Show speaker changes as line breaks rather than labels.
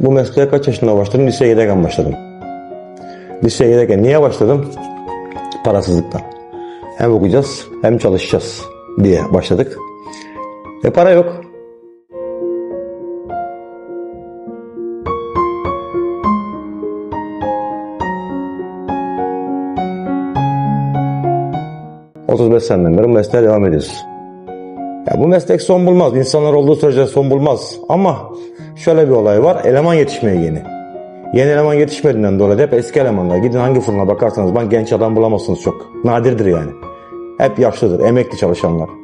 bu mesleğe kaç yaşında başladım? Liseye giderken başladım. Liseye giderken niye başladım? Parasızlıktan. Hem okuyacağız hem çalışacağız diye başladık. E para yok. ...35 seneden beri mesleğe devam ediyoruz. Ya bu meslek son bulmaz. İnsanlar olduğu sürece son bulmaz. Ama şöyle bir olay var. Eleman yetişmeye yeni. Yeni eleman yetişmediğinden dolayı hep eski elemanlar. Gidin hangi fırına bakarsanız ben genç adam bulamazsınız çok. Nadirdir yani. Hep yaşlıdır, emekli çalışanlar.